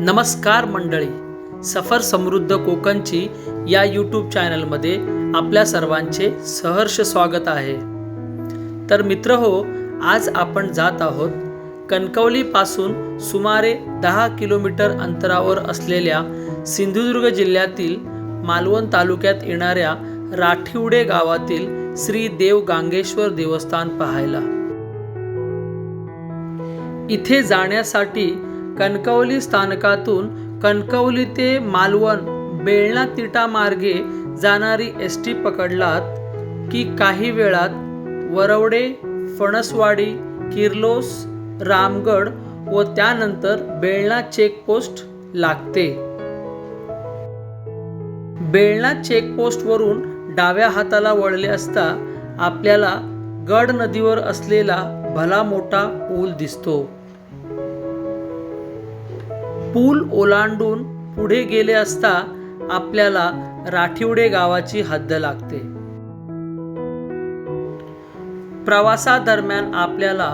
नमस्कार मंडळी. सफर समृद्ध कोकणची या यूट्यूब चॅनलमध्ये आपल्या सर्वांचे सहर्ष स्वागत आहे. तर मित्र हो आज आपण जात आहोत कणकवलीपासून सुमारे दहा किलोमीटर अंतरावर असलेल्या सिंधुदुर्ग जिल्ह्यातील मालवण तालुक्यात येणाऱ्या राठिवडे गावातील श्री देव गांगेश्वर देवस्थान पाहायला. इथे जाण्यासाठी कणकवली स्थानकातून कणकवली ते मालवण बेळणा तिटा मार्गे जाणारी एस टी पकडलात की काही वेळात वरवडे फणसवाडी किर्लोस रामगड व त्यानंतर बेळणा चेकपोस्ट लागते. बेळणा चेकपोस्टवरून डाव्या हाताला वळले असता आपल्याला गड नदीवर असलेला भला मोठा पूल दिसतो. पूल ओलांडून पुढे गेले असता आपल्याला राठिवडे गावाची हद्द लागते. प्रवासादरम्यान आपल्याला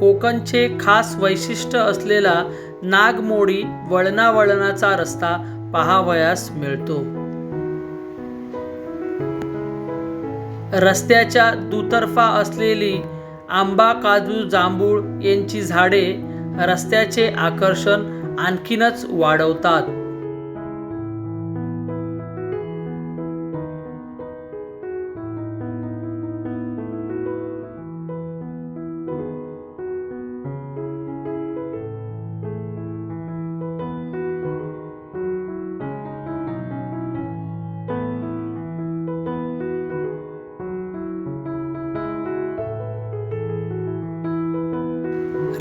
कोकणचे खास वैशिष्ट्य असलेला नागमोडी वळणावळणाचा रस्ता पाहावयास मिळतो. रस्त्याच्या दुतर्फा असलेली आंबा काजू जांभूळ यांची झाडे रस्त्याचे आकर्षण आणखीनच वाढवतात.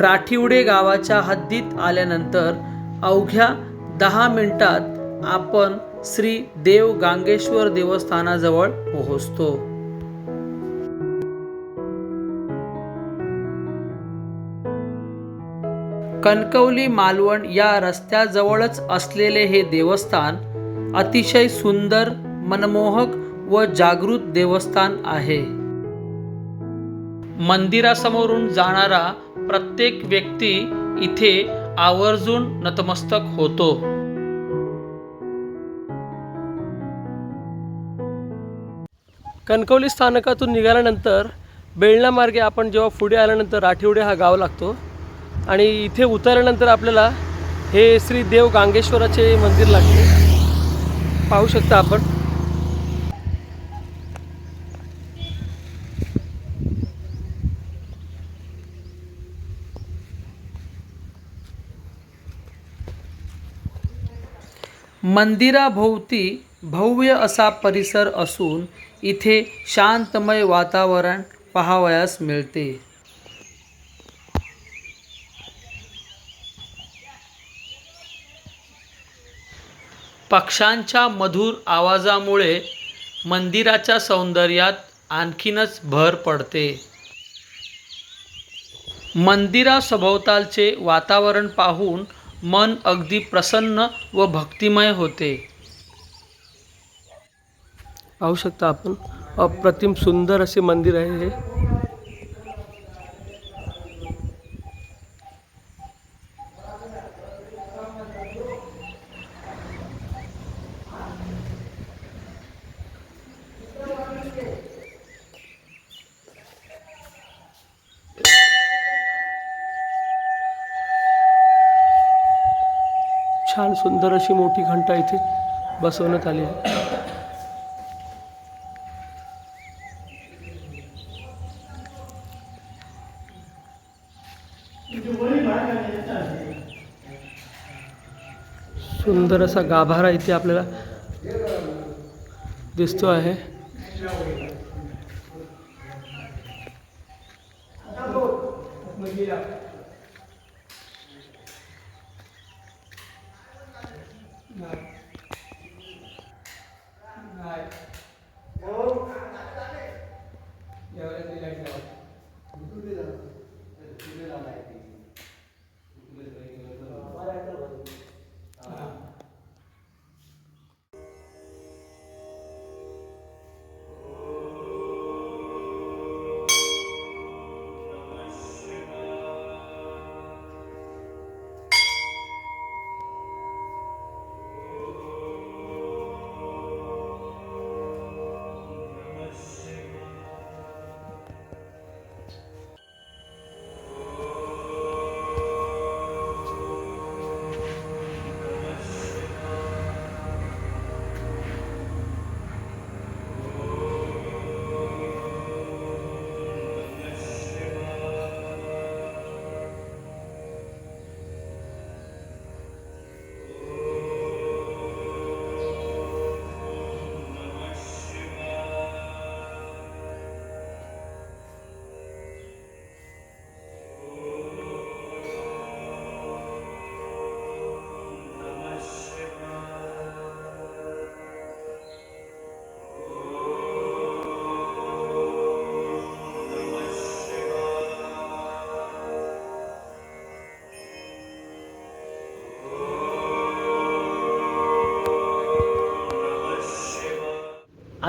राठिवडे गावाच्या हद्दीत आल्यानंतर अवघ्या दहा मिनिटात आपण श्री देव गांगेश्वर देवस्थानाजवळ पोहोचतो. कणकवली मालवण या रस्त्याजवळच असलेले हे देवस्थान अतिशय सुंदर मनमोहक व जागृत देवस्थान आहे. मंदिरासमोरून जाणारा प्रत्येक व्यक्ती इथे आवर्जून नतमस्तक होतो. कणकवली स्थानकातून निघाल्यानंतर बेळणा मार्गे आपण जेव्हा पुढे आल्यानंतर राठिवडे हा गाव लागतो आणि इथे उतरल्यानंतर आपल्याला हे श्री देव गांगेश्वराचे मंदिर लागते. पाहू शकता आपण. मंदिराभोवती भव्य असा परिसर असून इथे शांतमय वातावरण पाहावयास मिळते. पक्ष्यांच्या मधुर आवाजामुळे मंदिराच्या सौंदर्यात आणखीनच भर पडते. मंदिरासभोवतालचे वातावरण पाहून मन अगदी प्रसन्न व भक्तिमय होते. पाहू शकता आपण अप्रतिम सुंदर असे मंदिर आहे हे. छान सुंदर अशी मोठी घंटा इथे बसवण्यात आली आहे सुंदर असा गाभारा इथे आपल्याला दिसतो आहे Yeah.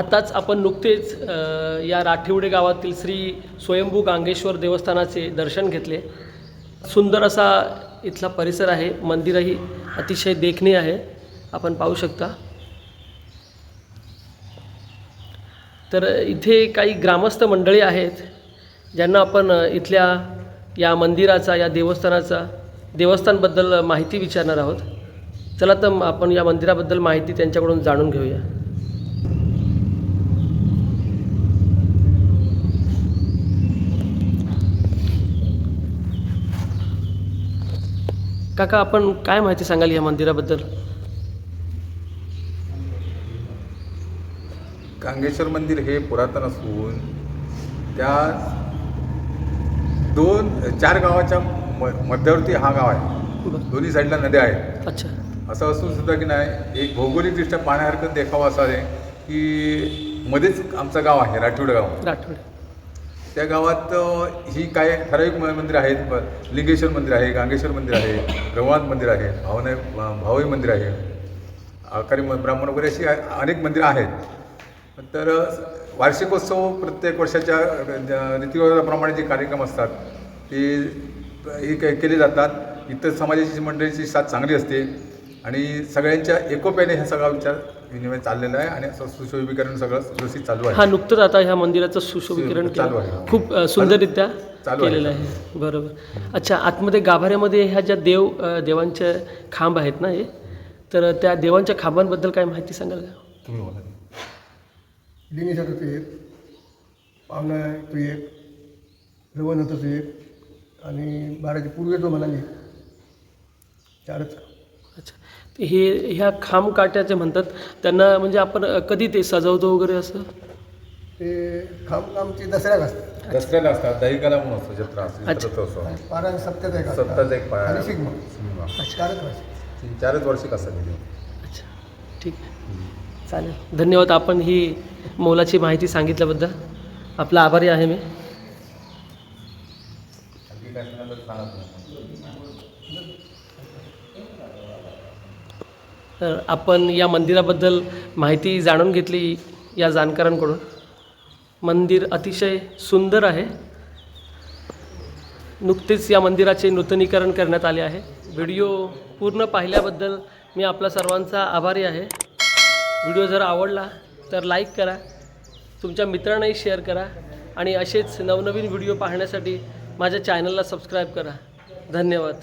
आताच आपण नुकतेच या राठिवडे गावातील श्री स्वयंभू गांगेश्वर देवस्थानाचे दर्शन घेतले. सुंदर असा इथला परिसर आहे मंदिरही अतिशय देखणी आहे. आपण पाहू शकता. तर इथे काही ग्रामस्थ मंडळी आहेत ज्यांना आपण इथल्या या मंदिराचा या देवस्थानाचा देवस्थानबद्दल माहिती विचारणार आहोत. चला तर आपण या मंदिराबद्दल माहिती त्यांच्याकडून जाणून घेऊया. काका आपण काय माहिती सांगाल या मंदिराबद्दल? गांगेश्वर मंदिर हे पुरातन असून त्या दोन चार गावाच्या म मध्यावरती हा गाव आहे. दोन्ही साईडला नद्या आहेत. अच्छा. असं असून सुद्धा की नाही एक भौगोलिकदृष्ट्या पाण्यासारखं देखावा असा आहे की मध्येच आमचं गाव आहे राठीवड गाव. राठोडे. त्या गावात ही काय ठराविक मंदिरं मंदिर आहेत ब- लिंगेश्वर मंदिर आहे गांगेश्वर मंदिर आहे रघुनाथ मंदिर आहे भावना भावई मंदिर आहे. आकारी म- ब्राह्मण वगैरे अशी अनेक मंदिरं आहेत. तर वार्षिकोत्सव प्रत्येक वर्षाच्या अ, रीतिरिवाजाप्रमाणे जे कार्यक्रम असतात ते हे केले जातात. इतर समाजाची मंडळीची साथ चांगली असते. आणि सगळ्यांच्या एकोप्याने हा सगळा विचार विनिमय चाललेला आहे आणि असं सुशोभीकरण सगळं व्यवस्थित चालू आहे. हा नुकतंच आता ह्या मंदिराचं सुशोभीकरण चालू केलं. आहे. खूप सुंदररित्या. केलेलं आहे. बरोबर. अच्छा आतमध्ये गाभाऱ्यामध्ये ह्या ज्या देव अ, देवांचे खांब आहेत ना हे तर त्या देवांच्या खांबांबद्दल काय माहिती सांगाल का? तुम्ही बोला. तू एक पावना तू एक रवनाथाचं एक आणि बाराचे पूर्वेचं म्हणाले चारच. अच्छा. ते हे ह्या खांब काट्याचे म्हणतात त्यांना म्हणजे आपण कधी ते सजवतो वगैरे असं? ते खांब आमचे दसऱ्यात असतात दसऱ्याला असतात दहिकाला म्हणून असतो जत्रा असते अच्छा. जत्रोत्सव पारा सप्त्यात एक सप्ताचा एक पाय आणि. चारच वर्ष. तीन चारच वर्षिक असतात. अच्छा. ठीक आहे. चालेल. धन्यवाद आपण ही मोलाची माहिती सांगितल्याबद्दल. आपला आभारी आहे मी. आणखी काय सांगाल तर सांगा तर आपण या मंदिराबद्दल माहिती जाणून घेतली या जाणकारांकडून. मंदिर अतिशय सुंदर आहे. नुकतेच या मंदिराचे नूतनीकरण करण्यात आले आहे. व्हिडिओ पूर्ण पाहिल्याबद्दल मी आपला सर्वांचा आभारी आहे. व्हिडिओ जर आवडला तर लाईक करा तुमच्या मित्रांनाही शेअर करा आणि असेच नवनवीन व्हिडिओ पाहण्यासाठी माझ्या चॅनलला सबस्क्राईब करा. धन्यवाद.